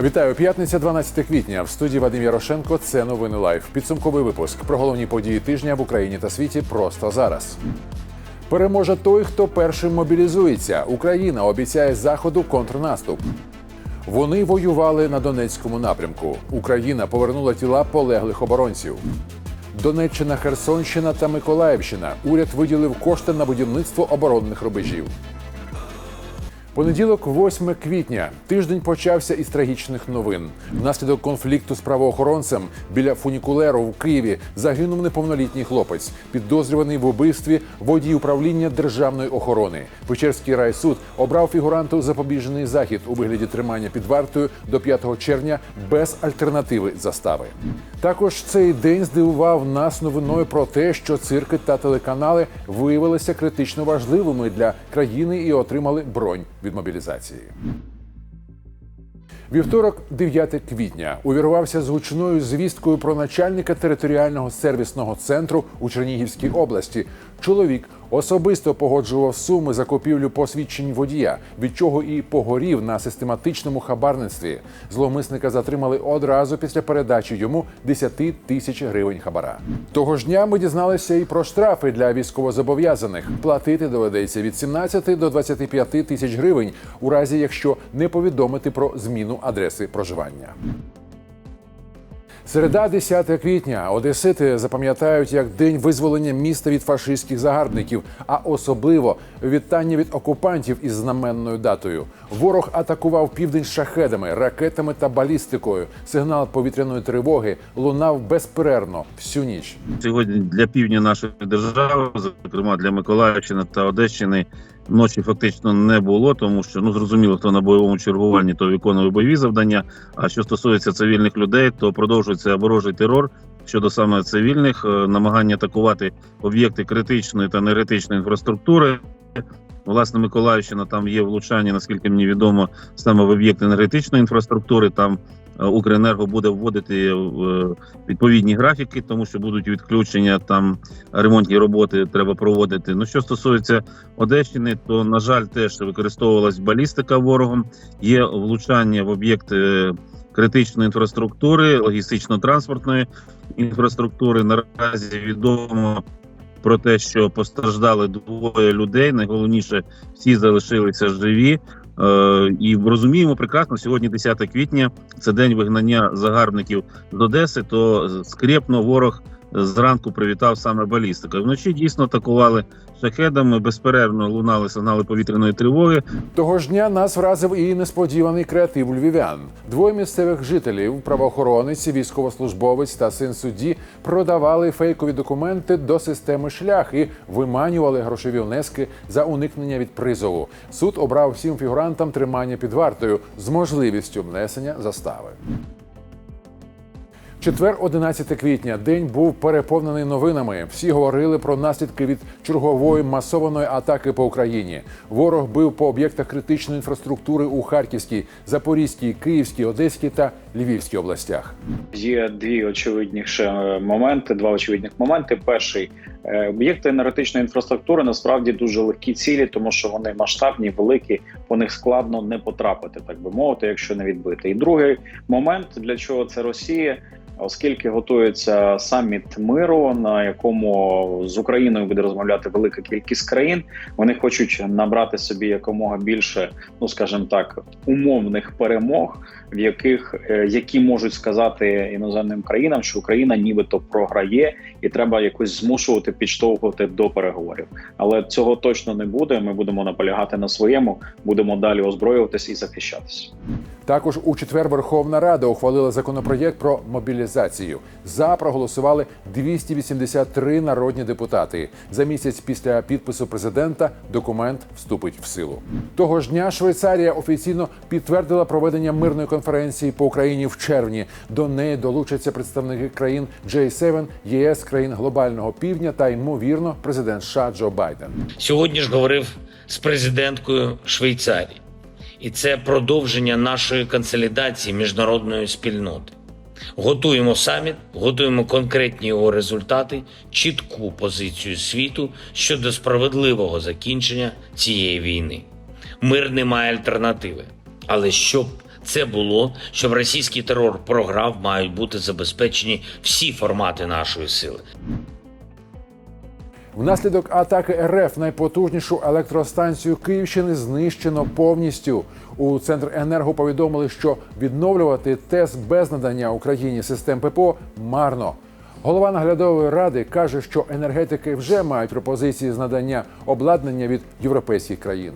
Вітаю, п'ятниця, 12 квітня. В студії Вадим Ярошенко. Це новини лайф. Підсумковий випуск про головні події тижня в Україні та світі просто зараз. Переможе той, хто першим мобілізується. Україна обіцяє заходу контрнаступ. Вони воювали на Донецькому напрямку. Україна повернула тіла полеглих оборонців. Донеччина, Херсонщина та Миколаївщина. Уряд виділив кошти на будівництво оборонних рубежів. Понеділок, 8 квітня. Тиждень почався із трагічних новин. Внаслідок конфлікту з правоохоронцем біля фунікулеру в Києві загинув неповнолітній хлопець, підозрюваний в убивстві водій управління державної охорони. Печерський райсуд обрав фігуранту запобіжений захід у вигляді тримання під вартою до 5 червня без альтернативи застави. Також цей день здивував нас новиною про те, що цирки та телеканали виявилися критично важливими для країни і отримали бронь від мобілізації. Вівторок, 9 квітня, увірвався з гучною звісткою про начальника територіального сервісного центру у Чернігівській області. Чоловік особисто погоджував суми за купівлю посвідчень водія, від чого і погорів на систематичному хабарництві. Зловмисника затримали одразу після передачі йому 10 тисяч гривень хабара. Того ж дня ми дізналися і про штрафи для військовозобов'язаних. Платити доведеться від 17 до 25 тисяч гривень у разі, якщо не повідомити про зміну адреси проживання. Середа, 10 квітня. Одесити запам'ятають як день визволення міста від фашистських загарбників, а особливо вітання від окупантів із знаменною датою. Ворог атакував південь шахедами, ракетами та балістикою. Сигнал повітряної тривоги лунав безперервно всю ніч. Сьогодні для півдня нашої держави, зокрема для Миколаївщини та Одещини, ночі фактично не було, тому що ну зрозуміло, хто на бойовому чергуванні, то виконує бойові завдання. А що стосується цивільних людей, то продовжується ворожий терор щодо саме цивільних, е, намагання атакувати об'єкти критичної та енергетичної інфраструктури. Власне, Миколаївщина там є влучання, наскільки мені відомо, саме в об'єкти енергетичної інфраструктури. Там Укренерго буде вводити е, відповідні графіки, тому що будуть відключення там ремонтні роботи треба проводити. Ну що стосується Одещини, то на жаль, теж використовувалась балістика ворогом. Є влучання в об'єкти критичної інфраструктури, логістично-транспортної інфраструктури. Наразі відомо про те, що постраждали двоє людей. Найголовніше всі залишилися живі. Е, і розуміємо прекрасно, сьогодні 10 квітня, це день вигнання загарбників з Одеси. То скрепно ворог зранку привітав саме балістика. Вночі дійсно атакували шахедами, безперервно лунали сигнали повітряної тривоги. Того ж дня нас вразив і несподіваний креатив львів'ян. Двоє місцевих жителів, правоохоронець, військовослужбовець та син судді продавали фейкові документи до системи шлях і виманювали грошові внески за уникнення від призову. Суд обрав всім фігурантам тримання під вартою з можливістю внесення застави. Четвер, 11 квітня, день був переповнений новинами. Всі говорили про наслідки від чергової масованої атаки по Україні. Ворог бив по об'єктах критичної інфраструктури у Харківській, Запорізькій, Київській, Одеській та Львівській областях. Є дві очевидні моменти. Два очевидних моменти. Перший е, об'єкти енергетичної інфраструктури насправді дуже легкі цілі, тому що вони масштабні, великі. По них складно не потрапити, так би мовити, якщо не відбити. І другий момент для чого це Росія. Оскільки готується саміт миру, на якому з Україною буде розмовляти велика кількість країн, вони хочуть набрати собі якомога більше, ну скажімо так, умовних перемог, в яких е, які можуть сказати іноземним країнам, що Україна нібито програє, і треба якось змушувати підштовхувати до переговорів. Але цього точно не буде. Ми будемо наполягати на своєму, будемо далі озброюватись і захищатися. Також у четвер Верховна Рада ухвалила законопроєкт про мобілізацію. За проголосували 283 народні депутати. За місяць після підпису президента документ вступить в силу. Того ж дня Швейцарія офіційно підтвердила проведення мирної конференції по Україні в червні. До неї долучаться представники країн J7, ЄС, країн глобального півдня та ймовірно президент США Джо Байден. Сьогодні ж говорив з президенткою Швейцарії, і це продовження нашої консолідації міжнародної спільноти. Готуємо саміт, готуємо конкретні його результати, чітку позицію світу щодо справедливого закінчення цієї війни. Мир не має альтернативи, але щоб це було, щоб російський терор програв, мають бути забезпечені всі формати нашої сили. Внаслідок атаки РФ найпотужнішу електростанцію Київщини знищено повністю. У Центренерго повідомили, що відновлювати ТЕС без надання Україні систем ППО марно. Голова наглядової ради каже, що енергетики вже мають пропозиції з надання обладнання від європейських країн.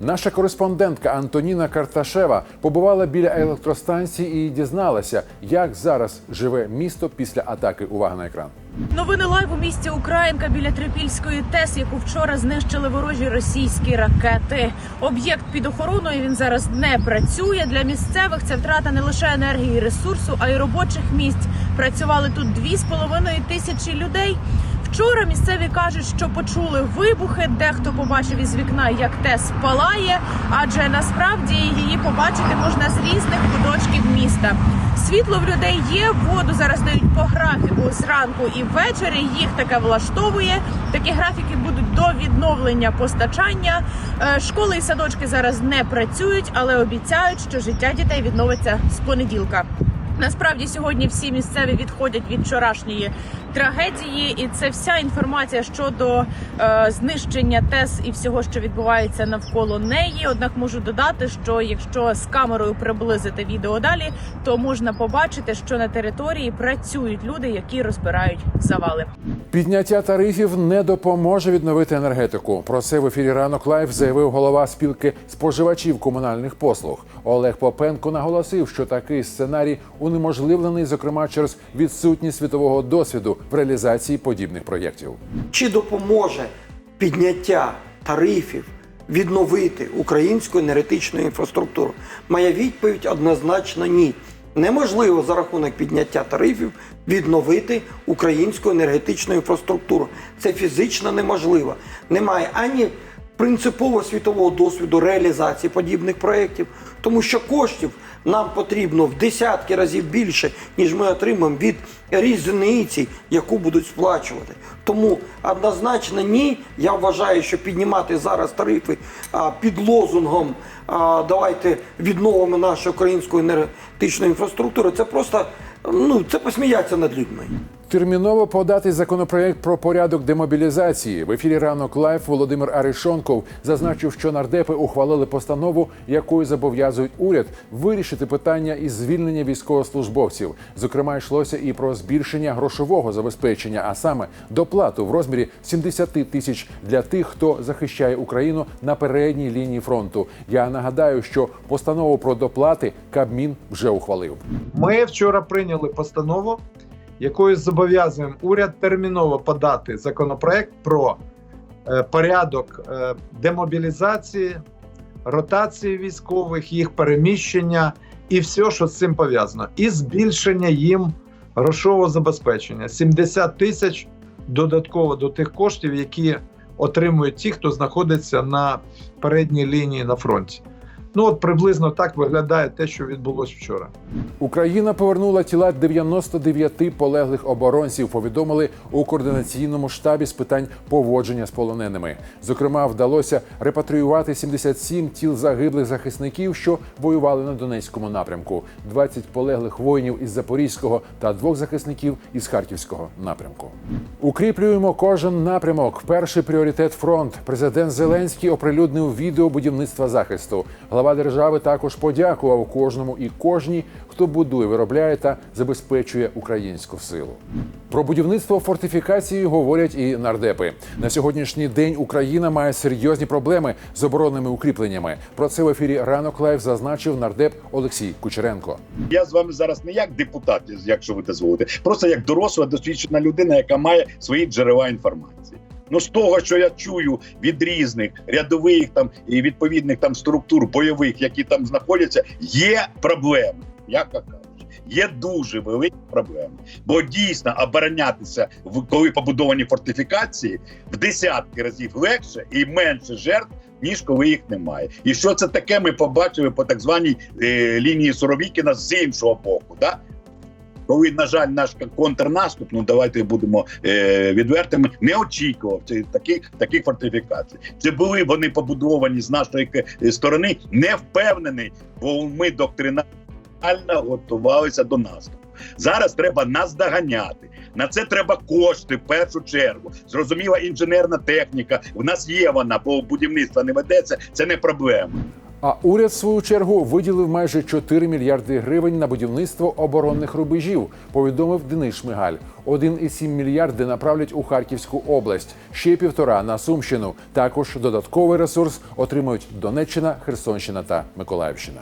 Наша кореспондентка Антоніна Карташева побувала біля електростанції і дізналася, як зараз живе місто після атаки. Увага на екран. Новини лайв у місті Українка біля Трипільської ТЕС, яку вчора знищили ворожі російські ракети. Об'єкт під охороною він зараз не працює. Для місцевих це втрата не лише енергії і ресурсу, а й робочих місць. Працювали тут дві з половиною тисячі людей. Вчора місцеві кажуть, що почули вибухи. Дехто побачив із вікна, як ТЕС палає, адже насправді її побачити можна з різних куточків міста. Світло в людей є, воду зараз дають по графіку зранку і ввечері. Їх таке влаштовує. Такі графіки будуть до відновлення постачання. Е, Школи і садочки зараз не працюють, але обіцяють, що життя дітей відновиться з понеділка. Насправді сьогодні всі місцеві відходять від вчорашньої трагедії, і це вся інформація щодо е, знищення ТЕС і всього, що відбувається навколо неї. Однак можу додати, що якщо з камерою приблизити відео далі, то можна побачити, що на території працюють люди, які розбирають завали. Підняття тарифів не допоможе відновити енергетику. Про це в ефірі ранок лайф заявив голова спілки споживачів комунальних послуг. Олег Попенко наголосив, що такий сценарій унеможливлений, зокрема через відсутність світового досвіду в реалізації подібних проєктів. Чи допоможе підняття тарифів відновити українську енергетичну інфраструктуру? Моя відповідь однозначно ні. Неможливо за рахунок підняття тарифів відновити українську енергетичну інфраструктуру. Це фізично неможливо. Немає ані принципово світового досвіду реалізації подібних проєктів, тому що коштів нам потрібно в десятки разів більше, ніж ми отримаємо від різниці, яку будуть сплачувати. Тому однозначно ні. Я вважаю, що піднімати зараз тарифи під лозунгом давайте відновимо нашу українську енергетичну інфраструктуру. Це просто ну це посміяться над людьми. Терміново подати законопроект про порядок демобілізації. В ефірі ранок лайф Володимир Аришонков зазначив, що нардепи ухвалили постанову, якою зобов'язують уряд вирішити питання із звільнення військовослужбовців. Зокрема, йшлося і про збільшення грошового забезпечення, а саме доплату в розмірі 70 тисяч для тих, хто захищає Україну на передній лінії фронту. Я нагадаю, що постанову про доплати Кабмін вже ухвалив. Ми вчора прийняли постанову, якою зобов'язуємо уряд терміново подати законопроект про е, порядок е, демобілізації, ротації військових, їх переміщення і все, що з цим пов'язано, і збільшення їм грошового забезпечення 70 тисяч додатково до тих коштів, які отримують ті, хто знаходиться на передній лінії на фронті. Ну от приблизно так виглядає те, що відбулося вчора. Україна повернула тіла 99 полеглих оборонців. Повідомили у координаційному штабі з питань поводження з полоненими. Зокрема, вдалося репатріювати 77 тіл загиблих захисників, що воювали на Донецькому напрямку, 20 полеглих воїнів із Запорізького та двох захисників із Харківського напрямку. Укріплюємо кожен напрямок. Перший пріоритет фронт. Президент Зеленський оприлюднив відео будівництва захисту. Глава держави також подякував кожному і кожній, хто будує, виробляє та забезпечує українську силу. Про будівництво фортифікації говорять і нардепи. На сьогоднішній день Україна має серйозні проблеми з оборонними укріпленнями. Про це в ефірі ранок лайв зазначив нардеп Олексій Кучеренко. Я з вами зараз не як депутат, якщо ви дозволите, просто як доросла досвідчена людина, яка має свої джерела інформації. Ну з того, що я чую від різних рядових там і відповідних там структур бойових, які там знаходяться, є проблеми, кажучи. Є дуже великі проблеми, бо дійсно оборонятися в коли побудовані фортифікації в десятки разів легше і менше жертв, ніж коли їх немає. І що це таке? Ми побачили по так званій е, лінії Суровікіна з іншого боку. Да? Коли, на жаль, наш контрнаступ, ну давайте будемо е, відвертими, не очікував цих таких таких фортифікацій. Це були вони побудовані з нашої к- сторони, не впевнений, бо ми доктринально готувалися до наступу. Зараз треба нас доганяти. На це треба кошти в першу чергу. Зрозуміла інженерна техніка. В нас є вона, бо будівництво не ведеться. Це не проблема. А уряд, в свою чергу, виділив майже 4 мільярди гривень на будівництво оборонних рубежів. Повідомив Денис Шмигаль. 1,7 мільярди направлять у Харківську область, ще півтора на Сумщину. Також додатковий ресурс отримають Донеччина, Херсонщина та Миколаївщина.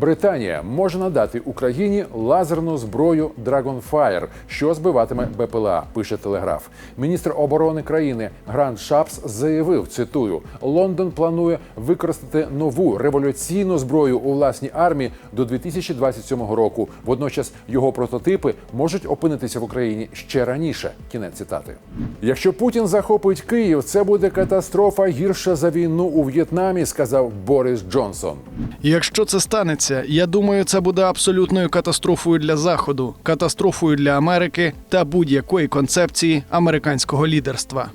Британія може надати Україні лазерну зброю Dragonfire, що збиватиме БПЛА. Пише Телеграф. Міністр оборони країни Грант Шапс заявив: цитую: Лондон планує використати нову революційну зброю у власній армії до 2027 року. Водночас його прототипи можуть опинитися в Україні ще раніше. Кінець цитати. Якщо Путін захопить Київ, це буде катастрофа гірша за війну у В'єтнамі, сказав Борис Джонсон. Якщо це станеться, я думаю, це буде абсолютною катастрофою для Заходу, катастрофою для Америки та будь-якої концепції американського лідерства.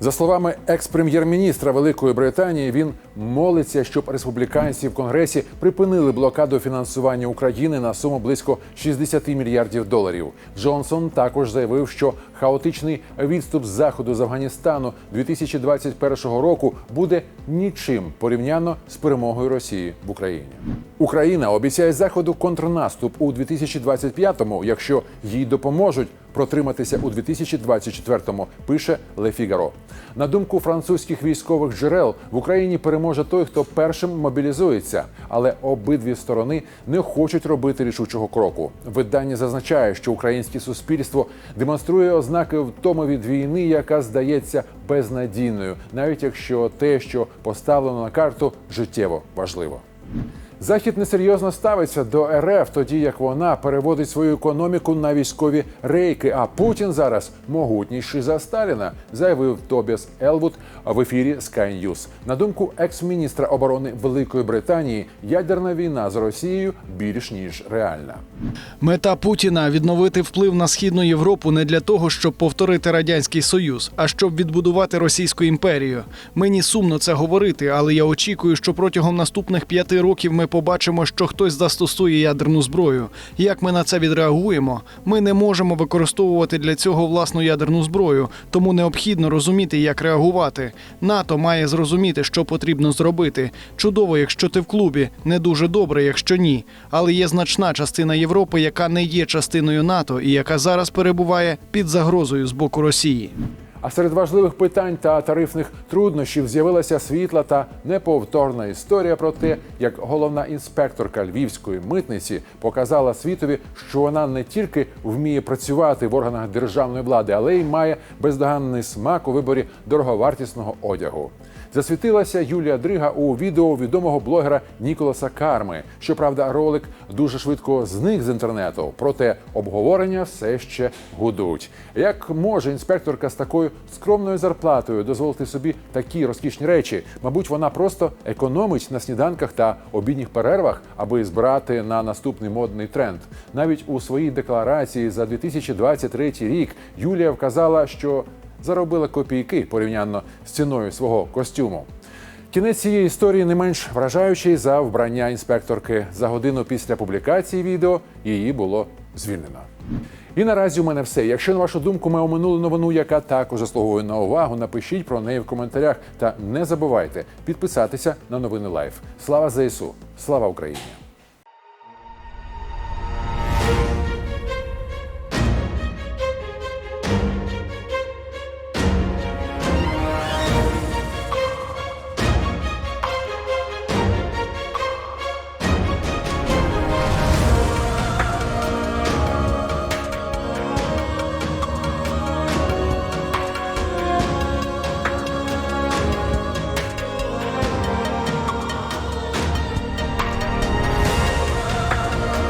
За словами екс-прем'єр-міністра Великої Британії, він молиться, щоб республіканці в Конгресі припинили блокаду фінансування України на суму близько 60 мільярдів доларів. Джонсон також заявив, що хаотичний відступ заходу з Афганістану 2021 року буде нічим порівняно з перемогою Росії в Україні. Україна обіцяє заходу контрнаступ у 2025-му, якщо їй допоможуть протриматися у 2024-му, пише Le Figaro. На думку французьких військових джерел, в Україні переможе той, хто першим мобілізується, але обидві сторони не хочуть робити рішучого кроку. Видання зазначає, що українське суспільство демонструє ознаки втоми від війни, яка здається безнадійною, навіть якщо те, що поставлено на карту, життєво важливо. Захід несерйозно ставиться до РФ, тоді як вона переводить свою економіку на військові рейки. А Путін зараз могутніший за Сталіна, заявив Тобіс Елвуд в ефірі Sky News. На думку екс-міністра оборони Великої Британії, ядерна війна з Росією більш ніж реальна. Мета Путіна відновити вплив на східну Європу не для того, щоб повторити радянський союз, а щоб відбудувати Російську імперію. Мені сумно це говорити, але я очікую, що протягом наступних п'яти років ми побачимо, що хтось застосує ядерну зброю. Як ми на це відреагуємо? Ми не можемо використовувати для цього власну ядерну зброю, тому необхідно розуміти, як реагувати. НАТО має зрозуміти, що потрібно зробити. Чудово, якщо ти в клубі, не дуже добре, якщо ні. Але є значна частина Європи, яка не є частиною НАТО і яка зараз перебуває під загрозою з боку Росії. А серед важливих питань та тарифних труднощів з'явилася світла та неповторна історія про те, як головна інспекторка львівської митниці показала світові, що вона не тільки вміє працювати в органах державної влади, але й має бездоганний смак у виборі дороговартісного одягу. Засвітилася Юлія Дрига у відео відомого блогера Ніколаса Карми. Щоправда, ролик дуже швидко зник з інтернету, проте обговорення все ще гудуть. Як може інспекторка з такою скромною зарплатою дозволити собі такі розкішні речі? Мабуть, вона просто економить на сніданках та обідніх перервах, аби збирати на наступний модний тренд. Навіть у своїй декларації за 2023 рік Юлія вказала, що заробила копійки порівняно з ціною свого костюму. Кінець цієї історії не менш вражаючий за вбрання інспекторки. За годину після публікації відео її було звільнено. І наразі у мене все. Якщо на вашу думку ми оминули новину, яка також заслуговує на увагу, напишіть про неї в коментарях та не забувайте підписатися на новини Лайф. Слава ЗСУ! Слава Україні!